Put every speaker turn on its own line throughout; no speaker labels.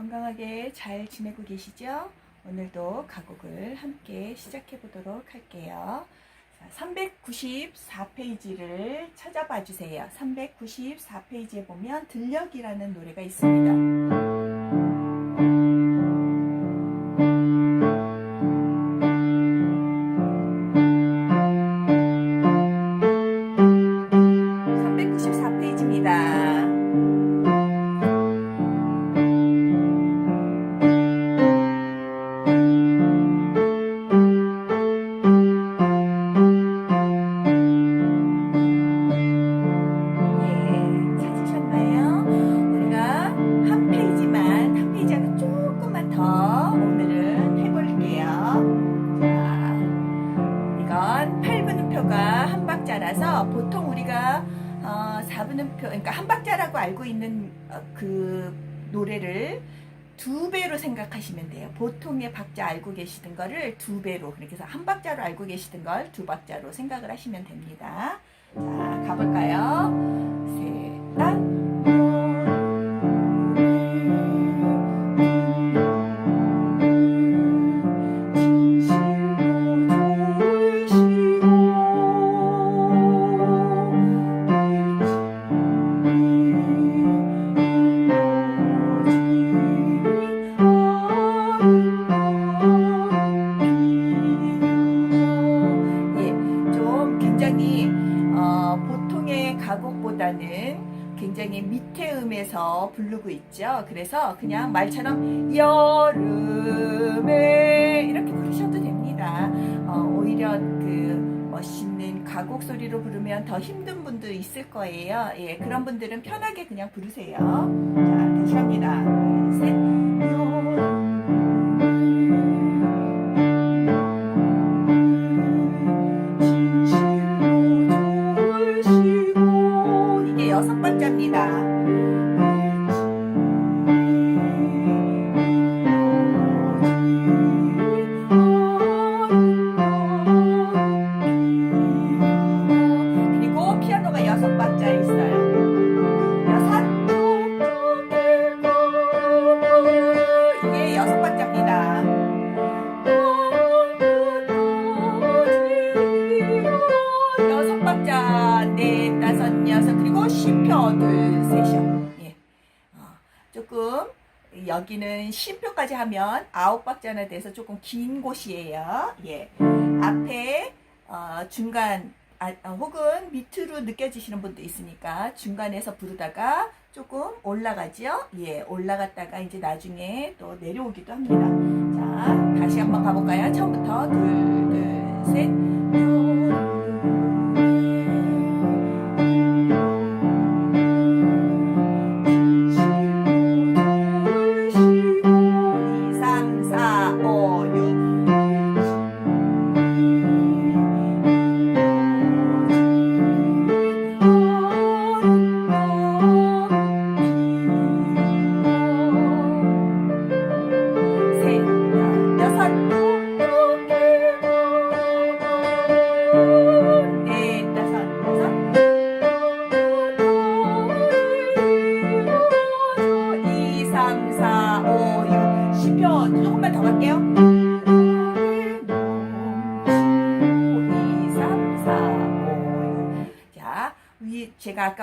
건강하게 잘 지내고 계시죠? 오늘도 가곡을 함께 시작해 보도록 할게요. 394페이지를 찾아봐 주세요. 394페이지에 보면 들녘이라는 노래가 있습니다. 두 배로 생각하시면 돼요. 보통의 박자 알고 계시던 거를 두 배로, 그렇게 해서 한 박자로 알고 계시던 걸 두 박자로 생각을 하시면 됩니다. 자, 가볼까요? 가곡보다는 굉장히 밑에 음에서 부르고 있죠. 그래서 그냥 말처럼 여름에 이렇게 부르셔도 됩니다. 어, 오히려 그 멋있는 가곡 소리로 부르면 더 힘든 분도 있을 거예요. 예, 그런 분들은 편하게 그냥 부르세요. 자, 다시 갑니다. 둘, 셋. 하면 아홉 박자나 돼서 조금 긴 곳이에요. 예. 앞에 어, 중간 아, 어, 혹은 밑으로 느껴지시는 분도 있으니까 중간에서 부르다가 조금 올라가죠. 예, 올라갔다가 이제 나중에 또 내려오기도 합니다. 자, 다시 한번 가볼까요? 처음부터 둘, 둘, 셋.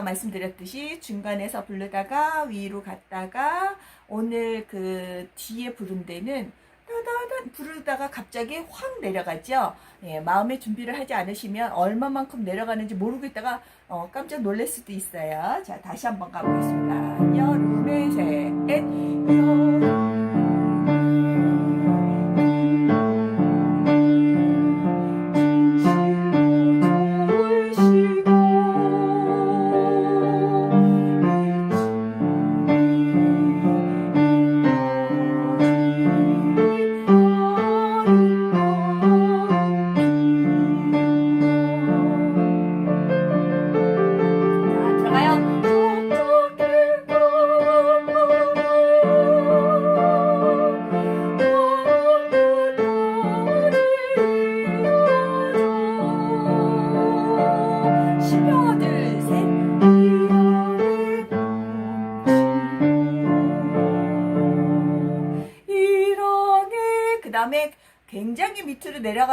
말씀드렸듯이 중간에서 부르다가 위로 갔다가 오늘 그 뒤에 부른 데는 따다단 부르다가 갑자기 확 내려가죠. 예, 마음의 준비를 하지 않으시면 얼마만큼 내려가는지 모르고 있다가 어, 깜짝 놀랄 수도 있어요. 자, 다시 한번 가보겠습니다. 여름의 셋, 여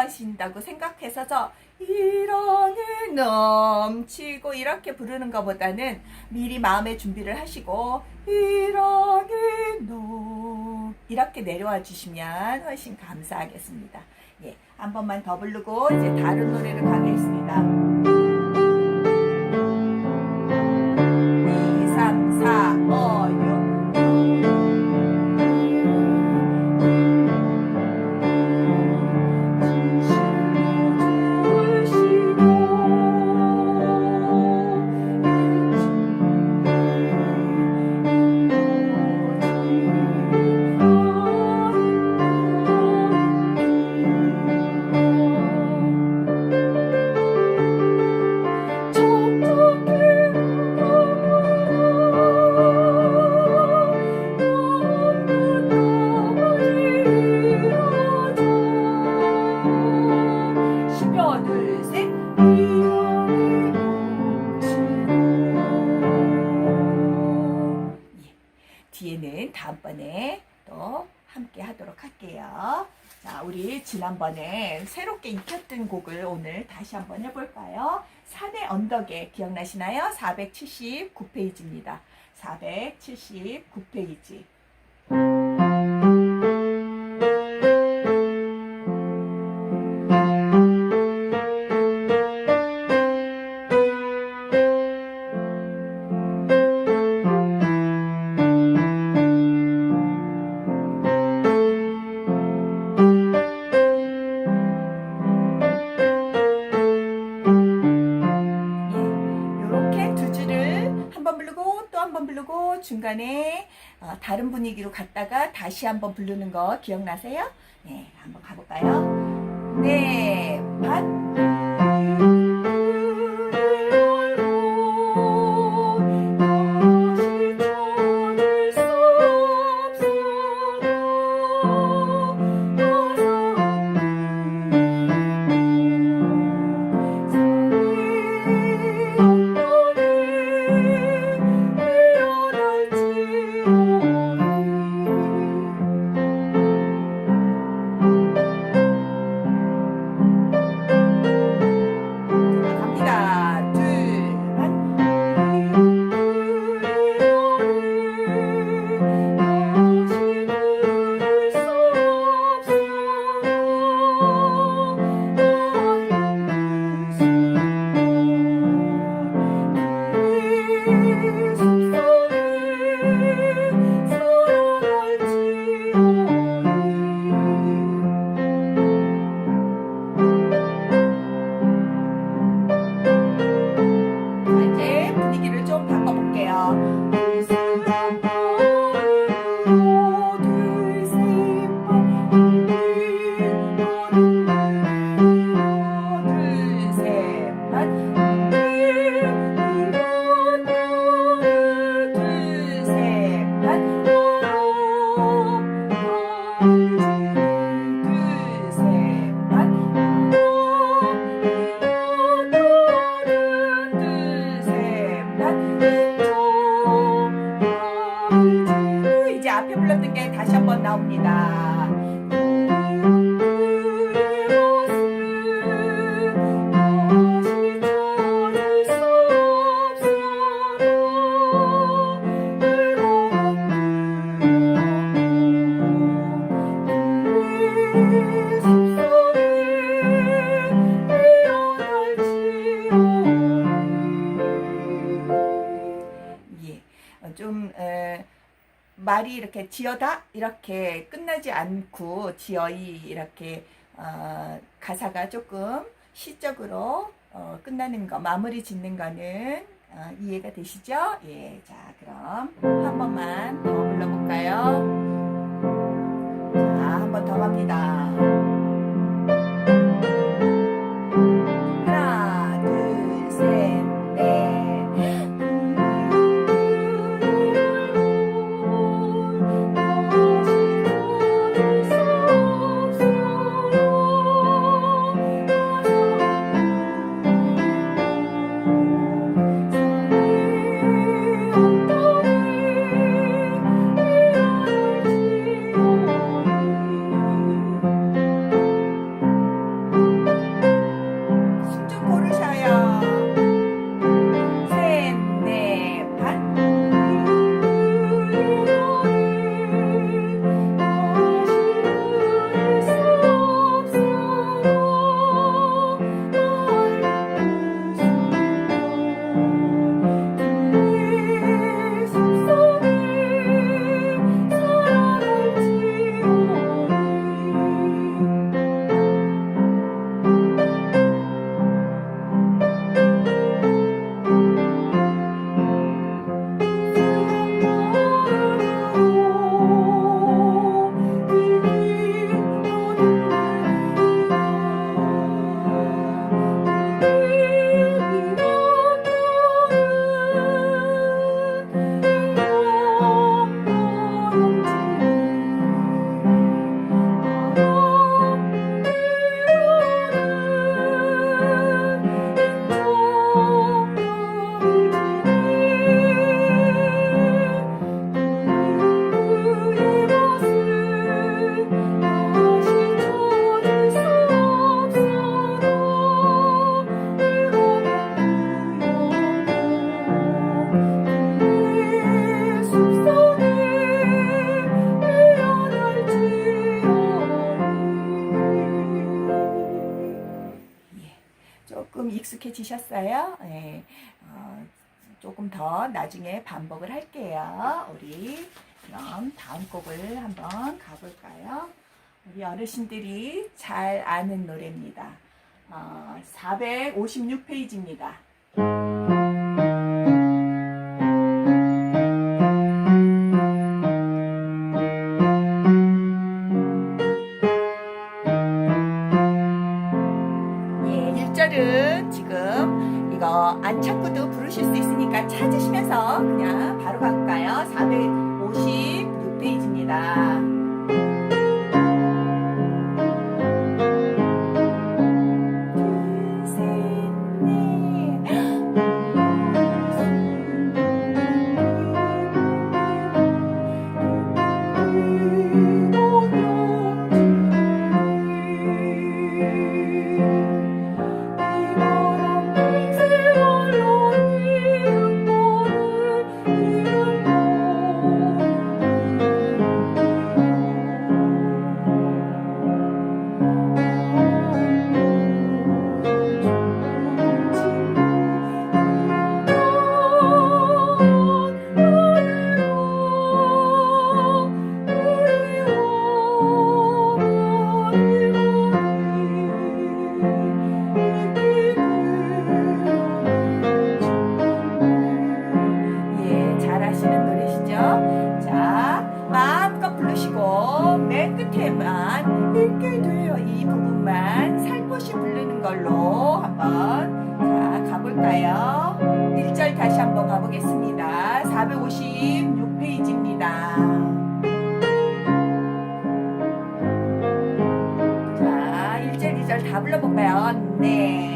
내려가신다고 생각해서 이랑에 넘치고 이렇게 부르는 것보다는 미리 마음의 준비를 하시고 이랑에 넘 이렇게 내려와 주시면 훨씬 감사하겠습니다. 예, 한 번만 더 부르고 이제 다른 노래를 가겠습니다. 새롭게 익혔던 곡을 오늘 다시 한번 해볼까요? 산의 언덕에 기억나시나요? 479페이지입니다. 479페이지. 다른 분위기로 갔다가 다시 한번 부르는 거 기억나세요? 네, 한번 가볼까요? 네, 말이 이렇게 지어다 이렇게 끝나지 않고 지어이 이렇게 어, 가사가 조금 시적으로 어, 끝나는 거 마무리 짓는 거는 어, 이해가 되시죠? 예, 자 그럼 한 번만 더 불러볼까요? 자, 한 번 더 갑니다. 익숙해지셨어요? 네. 어, 조금 더 나중에 반복을 할게요. 우리 그럼 다음 곡을 한번 가볼까요? 우리 어르신들이 잘 아는 노래입니다. 어, 456페이지입니다. 아시는 노래시죠? 자, 마음껏 부르시고 맨 끝에만 읽게 돼요. 이 부분만 살포시 부르는 걸로 한번 자 가볼까요? 1절 다시 한번 가보겠습니다. 456페이지입니다. 자, 1절, 2절 다 불러볼까요? 네.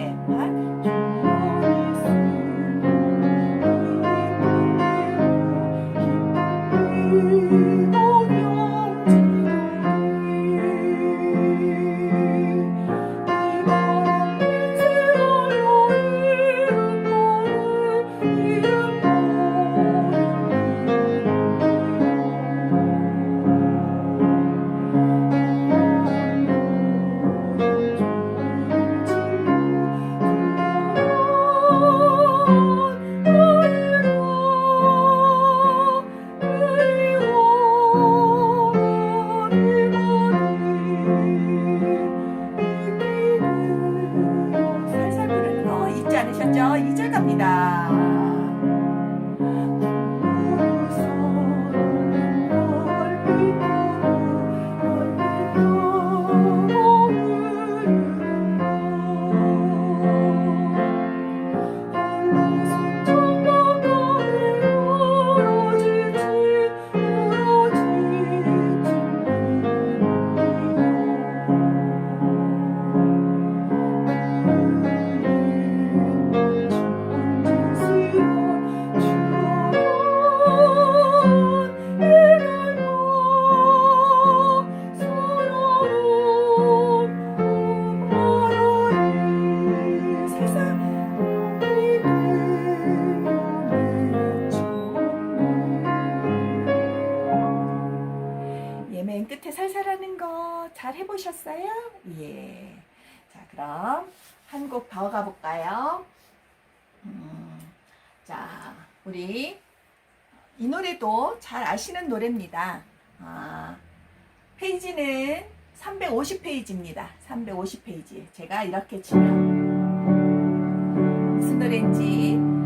아시는 노래입니다. 아, 페이지는 350페이지입니다. 350페이지. 제가 이렇게 치면 무슨 노래인지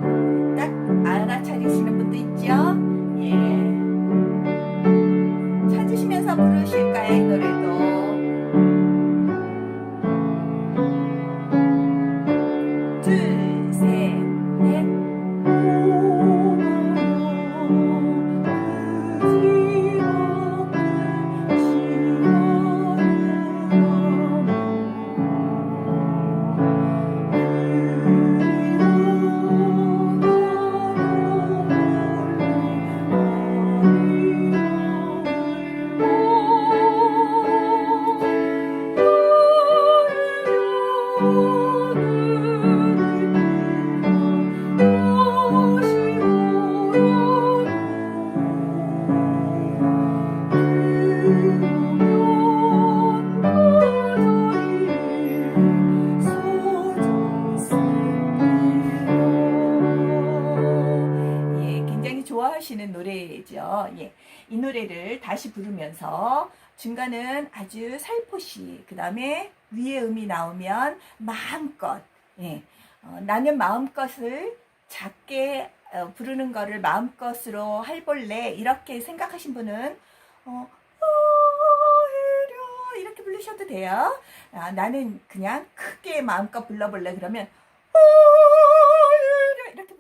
다시 부르면서 중간은 아주 살포시, 그 다음에 위에 음이 나오면 마음껏, 예. 어, 나는 마음껏을 작게 어, 부르는 거를 마음껏으로 할볼래 이렇게 생각하신 분은 어, 오히려 이렇게 부르셔도 돼요. 아, 나는 그냥 크게 마음껏 불러볼래 그러면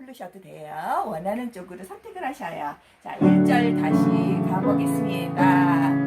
부르셔도 돼요. 원하는 쪽으로 선택을 하셔요. 자, 1절 다시 가보겠습니다.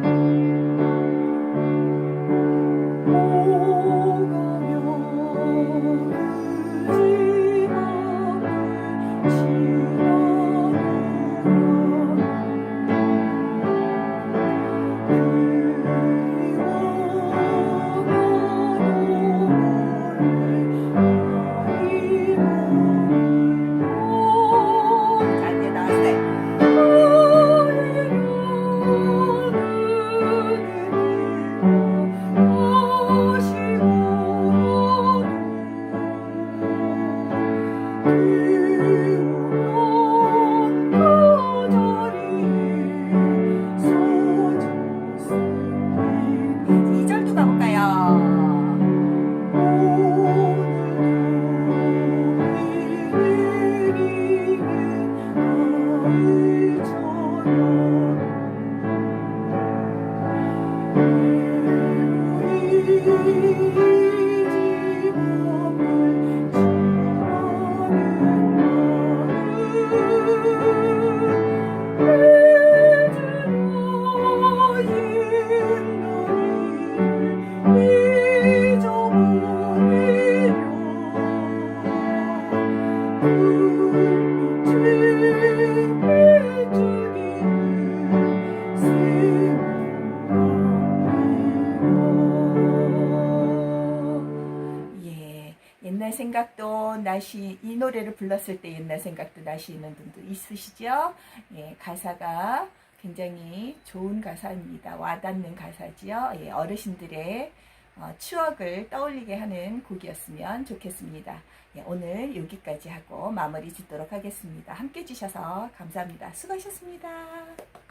생각도 나시 이 노래를 불렀을 때 옛날 생각도 나시는 분도 있으시죠? 예, 가사가 굉장히 좋은 가사입니다. 와닿는 가사지요. 예, 어르신들의 어, 추억을 떠올리게 하는 곡이었으면 좋겠습니다. 예, 오늘 여기까지 하고 마무리 짓도록 하겠습니다. 함께 해주셔서 감사합니다. 수고하셨습니다.